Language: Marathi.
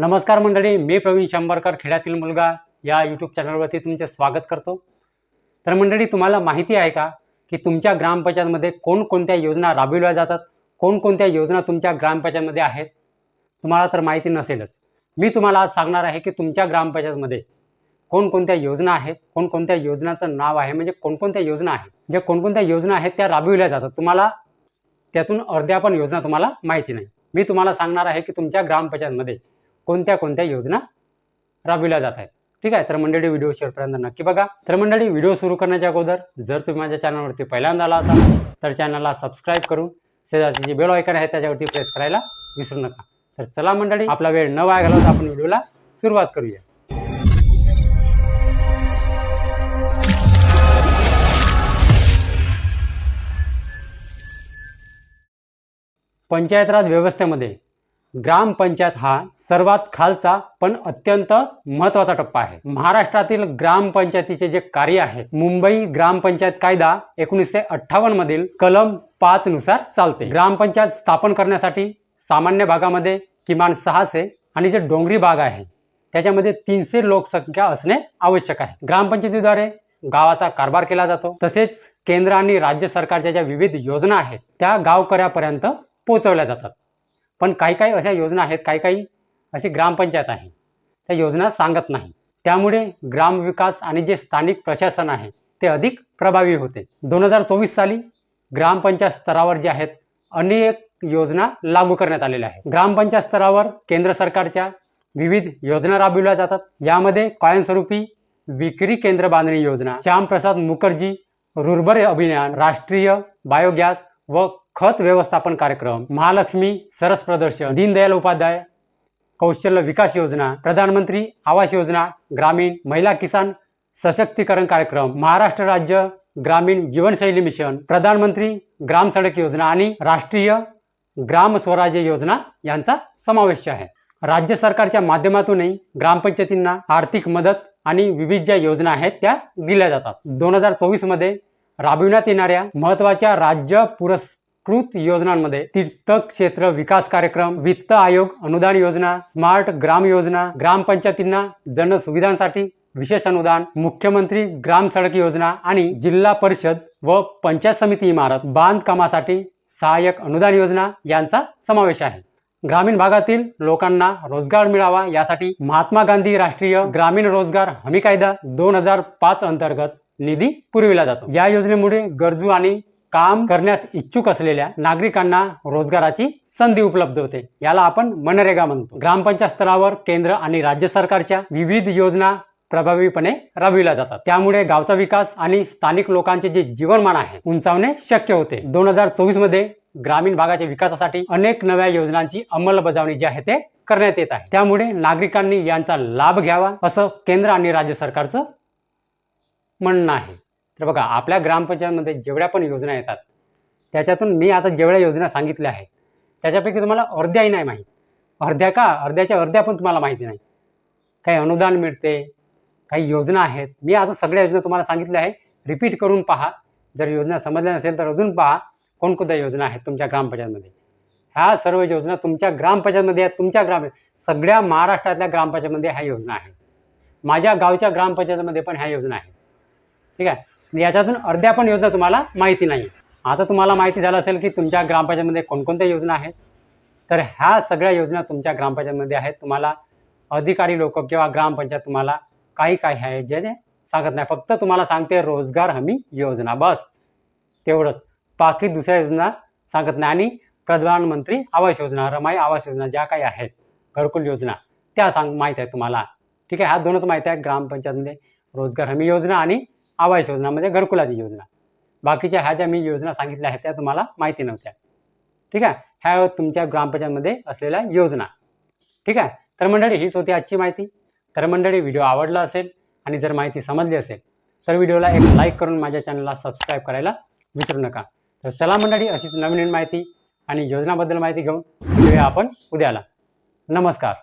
नमस्कार मंडळी मी प्रवीण शंभरकर खेड्यातील मुलगा. या यूट्यूब चॅनलवरती तुमचे स्वागत करतो. तर मंडळी तुम्हाला माहिती आहे का की तुमच्या ग्रामपंचायतमध्ये कोणकोणत्या योजना राबविल्या जातात? कोणकोणत्या योजना तुमच्या ग्रामपंचायतमध्ये आहेत? तुम्हाला तर माहिती नसेलच. मी तुम्हाला आज सांगणार आहे की तुमच्या ग्रामपंचायतमध्ये कोणकोणत्या योजना आहेत? कोणकोणत्या योजनाचं नाव आहे? म्हणजे कोणकोणत्या योजना आहेत? ज्या कोणकोणत्या योजना आहेत त्या राबविल्या जातात. तुम्हाला त्यातून अर्ध्या पण योजना तुम्हाला माहिती नाही. मी तुम्हाला सांगणार आहे की तुमच्या ग्रामपंचायतमध्ये कोणत्या कोणत्या योजना राबविल्या जात आहेत. ठीक आहे? तर मंडळी व्हिडिओ शेवटपर्यंत नक्की बघा. तर मंडळी व्हिडिओ सुरू करण्याच्या अगोदर जर तुम्ही माझ्या चॅनलवरती पहिल्यांदा आला असाल तर चॅनलला सबस्क्राईब करून शेजारची जी बेल आयकन आहे त्याच्यावरती प्रेस करायला विसरू नका. तर चला मंडळी आपला वेळ न वाया घालवता आपण व्हिडिओला सुरुवात करूया. पंचायत राज व्यवस्थेमध्ये ग्रामपंचायत हा सर्वात खालचा पण अत्यंत महत्त्वाचा टप्पा आहे. महाराष्ट्रातील ग्रामपंचायतीचे जे कार्य आहे मुंबई ग्रामपंचायत कायदा एकोणीसशे अठ्ठावन्न मधील कलम पाच नुसार चालते. ग्रामपंचायत स्थापन करण्यासाठी सामान्य भागामध्ये किमान सहाशे आणि जे डोंगरी भाग आहे त्याच्यामध्ये तीनशे लोकसंख्या असणे आवश्यक आहे. ग्रामपंचायतीद्वारे गावाचा कारभार केला जातो. तसेच केंद्र आणि राज्य सरकारच्या ज्या विविध योजना आहेत त्या गावकऱ्यापर्यंत पोहोचवल्या जातात. पण काही काही अशा योजना आहेत काही काही अशी ग्रामपंचायत आहे. त्या योजना सांगत नाही. त्यामुळे ग्रामविकास आणि जे स्थानिक प्रशासन आहे ते अधिक प्रभावी होते. दोन हजार चोवीस साली ग्रामपंचायत स्तरावर जे आहेत अनेक योजना लागू करण्यात आलेल्या आहेत. ग्रामपंचायत स्तरावर केंद्र सरकारच्या विविध योजना राबविल्या जातात. यामध्ये कायमस्वरूपी विक्री केंद्र बांधणी योजना श्यामप्रसाद मुखर्जी रुर्बर अभियान राष्ट्रीय बायोगॅस व खत व्यवस्थापन कार्यक्रम महालक्ष्मी सरस प्रदर्शन दीनदयाल उपाध्याय कौशल्य विकास योजना प्रधानमंत्री आवास योजना ग्रामीण महिला किसान सशक्तीकरण कार्यक्रम महाराष्ट्र राज्य ग्रामीण जीवनशैली मिशन प्रधानमंत्री ग्राम सडक योजना आणि राष्ट्रीय ग्राम स्वराज्य योजना यांचा समावेश आहे. राज्य सरकारच्या माध्यमातूनही ग्रामपंचायतींना आर्थिक मदत आणि विविध ज्या योजना आहेत त्या दिल्या जातात. दोन हजार चोवीसमध्ये राबविण्यात येणाऱ्या महत्त्वाच्या राज्य कृत योजनांमध्ये तीर्थक्षेत्र विकास कार्यक्रम वित्त आयोग अनुदान योजना स्मार्ट ग्राम योजना ग्रामपंचायतींना जनसुविधांसाठी विशेष अनुदान मुख्यमंत्री ग्राम सडक योजना आणि जिल्हा परिषद व पंचायत समिती इमारत बांधकामासाठी सहाय्यक अनुदान योजना यांचा समावेश आहे. ग्रामीण भागातील लोकांना रोजगार मिळावा यासाठी महात्मा गांधी राष्ट्रीय ग्रामीण रोजगार हमी कायदा दोन हजार पाच अंतर्गत निधी पुरविला जातो. या योजनेमुळे गरजू आणि काम करण्यास इच्छुक असलेल्या नागरिकांना रोजगाराची संधी उपलब्ध होते. याला आपण मनरेगा म्हणतो. ग्रामपंचायत स्तरावर केंद्र आणि राज्य सरकारच्या विविध योजना प्रभावीपणे राबविल्या जातात. त्यामुळे गावचा विकास आणि स्थानिक लोकांचे जे जीवनमान आहे उंचावणे शक्य होते. दोन हजार चोवीसमध्ये ग्रामीण भागाच्या विकासासाठी अनेक नव्या योजनांची अंमलबजावणी जी आहे ते करण्यात येत आहे. त्यामुळे नागरिकांनी यांचा लाभ घ्यावा असं केंद्र आणि राज्य सरकारचं म्हणणं आहे. तर बघा आपल्या ग्रामपंचायतमध्ये जेवढ्या पण योजना येतात त्याच्यातून मी आता जेवढ्या योजना सांगितल्या आहेत त्याच्यापैकी तुम्हाला अर्ध्याही नाही माहीत. अर्ध्या का? अर्ध्याच्या अर्ध्या पण तुम्हाला माहिती नाही. काही अनुदान मिळते काही योजना आहेत. मी आता सगळ्या योजना तुम्हाला सांगितल्या आहे रिपीट करून पहा. जर योजना समजल्या नसेल तर अजून पहा कोणकोणत्या योजना आहेत तुमच्या ग्रामपंचायतमध्ये. ह्या सर्व योजना तुमच्या ग्रामपंचायतमध्ये आहेत तुमच्या ग्राम सगळ्या महाराष्ट्रातल्या ग्रामपंचायतमध्ये ह्या योजना आहेत. माझ्या गावच्या ग्रामपंचायतमध्ये पण ह्या योजना आहेत. ठीक आहे? म्हणजे याच्यातून अर्ध्या पण योजना तुम्हाला माहिती नाही. आता तुम्हाला माहिती झालं असेल की तुमच्या ग्रामपंचायतमध्ये कोणकोणत्या योजना आहेत? तर ह्या सगळ्या योजना तुमच्या ग्रामपंचायतमध्ये आहेत. तुम्हाला अधिकारी लोक किंवा ग्रामपंचायत तुम्हाला काही काही आहे जे सांगत नाही. फक्त तुम्हाला सांगते रोजगार हमी योजना. बस. तेवढंच. बाकी दुसऱ्या योजना सांगत नाही. आणि प्रधानमंत्री आवास योजना रमाई आवास योजना ज्या काही आहेत घरकुल योजना त्या सांग माहीत आहे तुम्हाला. ठीक आहे? ह्या दोनच माहीत आहे ग्रामपंचायतमध्ये. रोजगार हमी योजना आणि आवास योजना म्हणजे घरकुलाची योजना. बाकीच्या ह्या ज्या मी योजना सांगितल्या आहेत त्या तुम्हाला माहिती नव्हत्या. ठीक आहे? ह्या तुमच्या ग्रामपंचायतमध्ये असलेल्या योजना. ठीक आहे? तर मंडळी हीच होती आजची माहिती. तर मंडळी व्हिडिओ आवडला असेल आणि जर माहिती समजली असेल तर व्हिडिओला एक लाईक करून माझ्या चॅनलला सबस्क्राईब करायला विसरू नका. तर चला मंडळी अशीच नवीन नवीन माहिती आणि योजनाबद्दल माहिती घेऊन आपण उद्याला. नमस्कार.